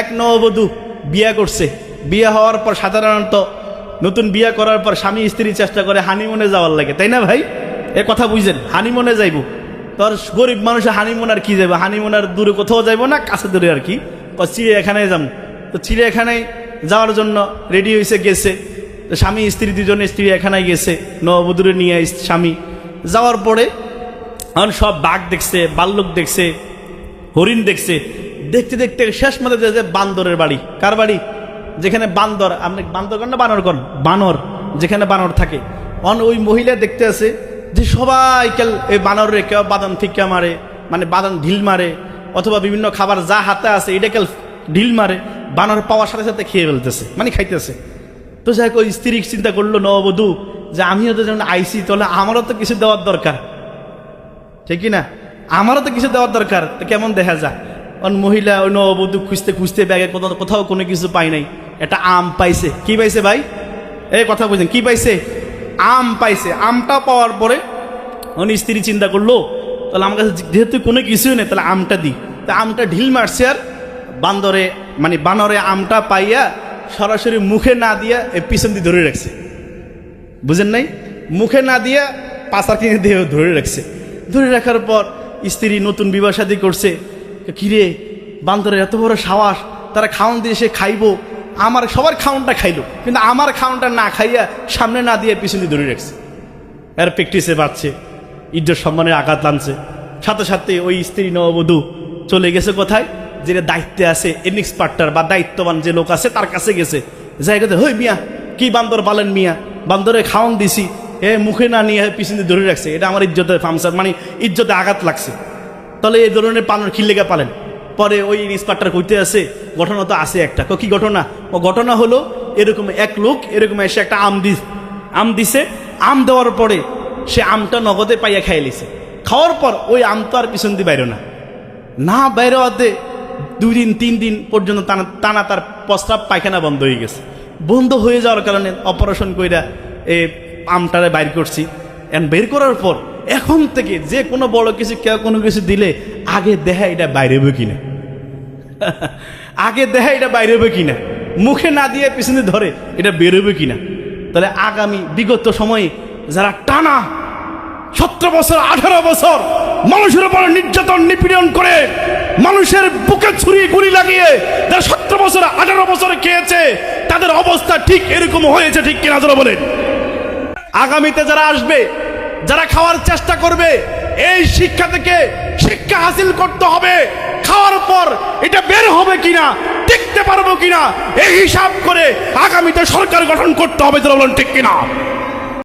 এক নববধূ বিয়া করছে। বিয়ে হওয়ার পর সাধারণত নতুন বিয়ে করার পর স্বামী স্ত্রী চেষ্টা করে হানিমুনে যাওয়ার লাগে, তাই না ভাই? এ কথা বুঝছেন হানিমুনে যাইব। তোর গরিব মানুষের হানিমুন আর কি যাব হানিমুন আর দূরে কোথাও যাইবো না কাছে দূরে আর কি? ও চিড়িয়াখানায় যাব। তো চিড়িয়াখানায় যাওয়ার জন্য রেডি হয়েছে গেছে। তো স্বামী স্ত্রী দুজনে চিড়িয়াখানায় গেছে, নববধূরে নিয়ে স্বামী। যাওয়ার পরে এখন সব বাঘ দেখছে, বাল্লুক দেখছে, হরিণ দেখছে। দেখতে দেখতে শেষ মধ্যে যে- বান্দরের বাড়ি। কার বাড়ি? যেখানে বান্দর, আপনি বান্দর কন না বানর বানর, যেখানে বানর থাকে। অন ওই মহিলা দেখতে আছে যে সবাই কেল এই বানরে কেউ বাদাম ফিক্কা মারে মানে বাদাম ঢিল মারে, অথবা বিভিন্ন খাবার যা হাতে আছে, এটা কেল ঢিল মারে, বানর পাওয়ার সাথে সাথে খেয়ে ফেলতেছে মানে খাইতেছে। তো যাই ওই স্ত্রী চিন্তা করল নববধূ যে আমিও তো যেমন আইসি, তাহলে আমারও তো কিছু দেওয়ার দরকার। ঠিক না? আমারও তো কিছু দেওয়ার দরকার, তো কেমন দেখা যায়? অন মহিলা ওই নববধূ খুঁজতে খুঁজতে ব্যাগে কোথাও কোথাও কোনো কিছু পাই নাই। একটা আম পাইছে। কি পাইছে ভাই? এই কথা বুঝলেন কি পাইছে? আম পাইছে। আমটা পাওয়ার পরে উনি স্ত্রী চিন্তা করল, তাহলে আমার কাছে যেহেতু কোনো কিছুই নেই, তাহলে আমটা দিই তা আমটা ঢিল মারছে আর বান্দরে মানে বানরে আমটা পাইয়া সরাসরি মুখে না দিয়া পিছন দিয়ে ধরে রাখছে। বুঝেন নাই? মুখে না দিয়া পাশার কিনে দিয়ে ধরে রাখছে। ধরে রাখার পর স্ত্রী নতুন বিবাহ শাদী করছে। কিরে, বান্দরের এত বড় সাহস, তারা খাওয়ান দিয়ে সে খাইবো। আমার, সবার খাওয়ানটা খাইলো, কিন্তু আমার খাওয়ানটা না খাইয়া সামনে না দিয়ে পিছনে ধরে রাখছে। এর প্র্যাকটিসে পাচ্ছে ইজ্জত সম্মানের আঘাত লানছে সাথে সাথে ওই স্ত্রী নববধূ চলে গেছে কোথায়? যে দায়িত্বে আছে এক্সপার্টার বা দায়িত্ববান যে লোক আছে, তার কাছে গেছে। যাই জায়গাতে হই মিয়া, কি বান্দর পালেন মিয়া? বান্দরে খাওয়ান দিছি, এ মুখে না নিয়ে পিছনে ধরে রাখছে। এটা আমার ইজ্জতের ফামসার মানে ইজ্জতে আঘাত লাগছে। তাহলে এই ধরনের পালন খিল্লেগা পালেন। পরে ওই ইন্সপেক্টর কইতে আছে, ঘটনা তো আছে একটা। কো ঘটনা? ও ঘটনা হলো এরকম এক লোক, এরকম এসে একটা আম দিস আম দিছে। আম দেওয়ার পরে সে আমটা নগদে পাইয়া খাইয়ে লিছে। খাওয়ার পর ওই আম তো আর পিছন দিয়ে বাইরে না। না বাইরে হতে দুই দিন, তিন দিন পর্যন্ত টানা টানা তার প্রস্তাব পায়খানা বন্ধ হয়ে গেছে। বন্ধ হয়ে যাওয়ার কারণে অপারেশন কইরা এ আমটারে বাইর করছি। এন বের করার পর এখন থেকে যে কোনো বড় কিছু কেউ কোনো কিছু দিলে আগে দেখা এটা বাইরে হবে কিনা? আগে দেখা এটা বাইরে হবে কিনা? মুখে না দিয়ে পিছনে ধরে এটা বেরোবে কিনা? তাহলে আগামী বিগত সময়ে যারা টানা সতেরো বছর, আঠারো বছর মানুষের উপর নির্যাতন, নিপীড়ন করে, মানুষের বুকে ছুরি গুলি লাগিয়ে যারা সতেরো বছর, আঠারো বছর খেয়েছে, তাদের অবস্থা ঠিক এরকম হয়েছে ঠিক কিনা যারা বলেন? আগামীতে যারা আসবে যারা খাওয়ার চেষ্টা করবে, এই শিক্ষা থেকে শিক্ষা হাসিল করতে হবে। খাওয়ার পর এটা বের হবে কিনা টিকতে পারব কিনা, এই হিসাব করে আগামীতে সরকার গঠন করতে হবে বলেন ঠিক কিনা?